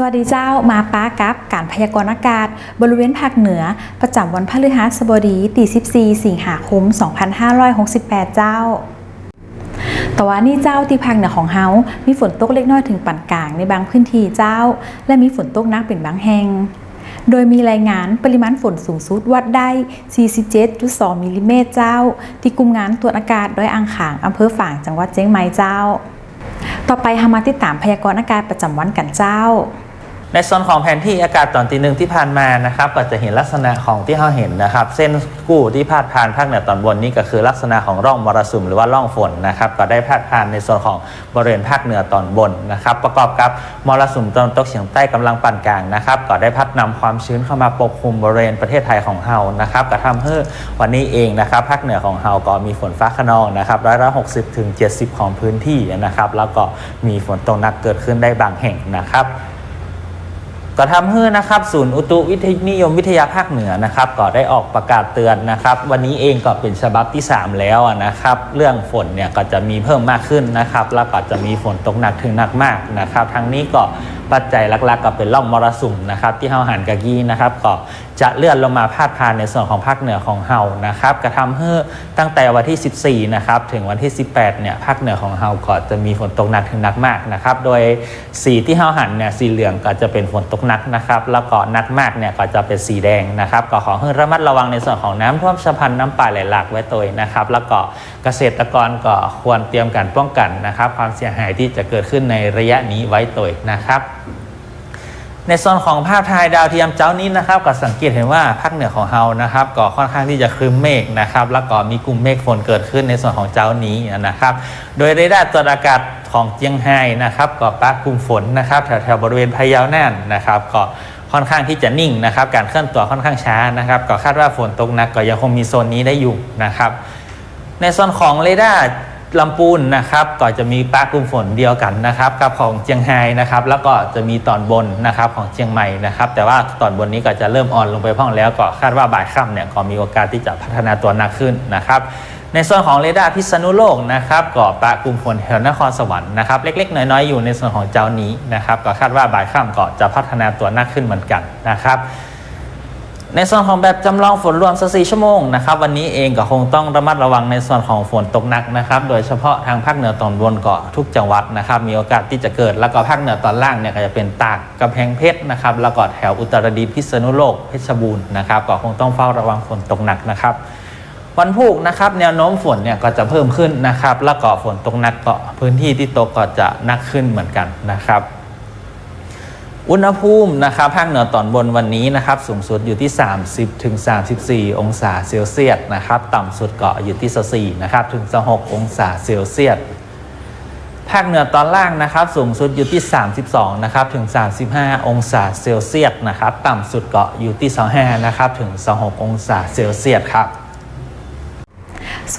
สวัสดีเจ้ามาป้ากับการพยากรณ์อากาศ บริเวณภาคเหนือ ประจำวันพฤหัสบดีที่14 สิงหาคม 2568 เจ้าแต่ว่านี่เจ้าที่ภาคเหนือของเฮา มีฝนตกเล็กน้อยถึงปานกลางในบางพื้นที่เจ้า และมีฝนตกหนักเป็นบางแห่ง โดยมีรายงานปริมาณฝนสูงสุดวัดได้ 47.2 มิลลิเมตรเจ้า ที่กลุ่มงานตรวจอากาศดอยอ่างขางอำเภอฝางจังหวัดเชียงใหม่เจ้าต่อไปเฮามาติดตามพยากรณ์อากาศประจำวันกันเจ้า ในส่วนของแผนที่อากาศตอนตีหนึ่งที่ผ่านมานะครับก็จะเห็นลักษณะของที่เราเห็นนะครับ เส้นกู้ที่พาดผ่านภาคเหนือตอนบนนี่ก็คือลักษณะของร่องมรสุมหรือว่าร่องฝนนะครับก็ได้พาดผ่านในส่วนของบริเวณภาคเหนือตอนบนนะครับ ประกอบกับมรสุมตะวันตกเฉียงใต้กำลังปานกลางนะครับก็ได้พัดนำความชื้นเข้ามาปกคลุมบริเวณประเทศไทยของเรานะครับก็ทำให้วันนี้เองนะครับภาคเหนือของเราก็มีฝนฟ้าขนองนะครับร้อยละหกสิบถึงเจ็ดสิบของพื้นที่นะครับแล้วก็มีฝนตกหนักเกิดขึ้นได้บางแห่งนะครับ ก็ทำให้นะครับศูนย์อุตุวิทยนิยมวิทยาภาคเหนือนะครับก็ได้ออกประกาศเตือนนะครับ วันนี้เองก็เป็นฉบับที่ 3 แล้วนะครับ เรื่องฝนเนี่ยก็จะมีเพิ่มมากขึ้นนะครับ แล้วก็จะมีฝนตกหนักถึงหนักมากนะครับ ทั้งนี้ก็ปัจจัยหลักๆ ก็เป็นร่องมรสุมนะครับ ที่เฮาหันกะกี้นะครับก็ จะเลื่อนลงมาพาดผ่านในส่วนของภาคเหนือของเฮานะครับกระทำให้ตั้งแต่วันที่ 14 นะครับ ถึงวันที่ 18 เนี่ย ภาคเหนือของเฮาก็จะมีฝนตกหนักถึงหนักมากนะครับ โดยสีที่เฮาหันเนี่ย สีเหลืองก็จะเป็นฝนตกหนักนะครับ แล้วก็หนักมากเนี่ยก็จะเป็นสีแดงนะครับ ก็ขอให้ระมัดระวังในส่วนของน้ำท่วมฉับพลันน้ำป่าไหลหลากไว้ตัวนะครับ แล้วก็เกษตรกรก็ควรเตรียมการป้องกันนะครับ ความเสียหายที่จะเกิดขึ้นในระยะนี้ไว้ตัวนะครับ ในส่วนของภาพถ่ายดาวเทียมเจ้านี้นะครับก็สังเกตเห็นว่าภาคเหนือของเฮานะครับก็ค่อนข้างที่จะครึ้มเมฆนะครับแล้วก็มีกลุ่มเมฆฝนเกิดขึ้นในส่วนของเจ้านี้นะครับ โดยเรดาร์ตรวจอากาศของเจียงไฮ้นะครับก็ปะกลุ่มฝนนะครับแถวๆบริเวณพะเยาน่านนะครับก็ค่อนข้างที่จะนิ่งนะครับ การเคลื่อนตัวค่อนข้างช้านะครับก็คาดว่าฝนตกหนักก็ยังคงมีโซนนี้ได้อยู่นะครับ ในส่วนของเรดาร์ ลำปูนนะครับก็จะมีปลากลุ่มฝนเดียวกันนะครับกับของเจียงไฮ้นะครับแล้วก็จะมีตอนบนนะครับของเชียงใหม่นะครับแต่ว่าตอนบนนี้ก็จะเริ่มอ่อนลงไปพ้องแล้วก็คาดว่าบ่ายค่ำเนี่ยก็มีโอกาสที่จะพัฒนาตัวหนักขึ้นนะครับในส่วนของเรดาร์พิษณุโลกนะครับก็ปะกลุ่มฝนแถวนครสวรรค์นะครับเล็กๆ น้อยๆอยู่ในส่วนของเจ้านี้นะครับก็คาดว่าบ่ายค่ำก็จะพัฒนาตัวหนักขึ้นเหมือนกันนะครับ ในส่วนของแบบจำลองฝนรวม14ชั่วโมงนะครับวันนี้เองก็คงต้องระมัดระวังในส่วนของฝนตกหนักนะครับโดยเฉพาะทางภาคเหนือตอนบนเกาะทุกจังหวัดนะครับมีโอกาสที่จะเกิดแล้วก็ภาคเหนือตอนล่างเนี่ยก็จะเป็นตากกำแพงเพชรนะครับแล้วก็แถวอุตรดิตถ์พิษณุโลกเพชรบูรณ์นะครับก็คงต้องเฝ้าระวังฝนตกหนักนะครับวันพุธนะครับแนวโน้มฝนเนี่ยก็จะเพิ่มขึ้นนะครับแล้วก็ฝนตกหนักเก็พื้นที่ที่ตกก็จะหนักขึ้นเหมือนกันนะครับ อุณหภูมินะครับภาคเหนือตอนบนวันนี้นะครับสูงสุดอยู่ที่ 30ถึง34 องศาเซลเซียสนะครับต่ำสุดเก็อยู่ที่24นะครับถึง26องศาเซลเซียสภาคเหนือตอนล่างนะครับสูงสุดอยู่ที่ 32นะครับถึง 35 องศาเซลเซียสนะครับต่ำสุดเก็อยู่ที่ 25นะครับถึง 26 องศาเซลเซียสครับ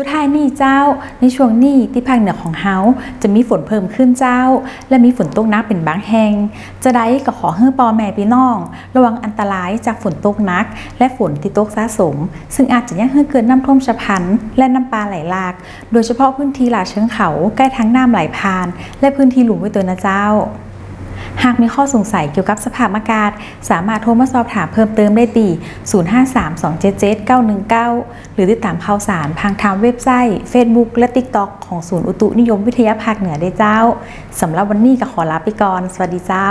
สุดท้ายนี่เจ้า ในช่วงนี้ที่ภาคเหนือของเฮาจะมีฝนเพิ่มขึ้นเจ้า และมีฝนตกหนักเป็นบางแห่ง จะได้ก็ขอให้ปอแม่พี่น้อง ระวังอันตรายจากฝนตกหนัก และฝนที่ตกสะสม ซึ่งอาจจะยังให้เกิดน้ำท่วมฉับพลัน และน้ำปลาไหลหลาก โดยเฉพาะพื้นที่หลาเชิงเขาใกล้ทางน้ำไหลผ่าน และพื้นที่หลุมไว้ตัวนะเจ้า หากมีข้อสงสัยเกี่ยวกับสภาพอากาศ สามารถโทรมาสอบถามเพิ่มเติมได้ที่ 053277919 หรือติดตามข่าวสารทางทางเว็บไซต์ Facebook และ TikTok ของศูนย์อุตุนิยมวิทยาภาคเหนือได้เจ้าสำหรับวันนี้ก็ขอลาไปก่อน สวัสดีเจ้า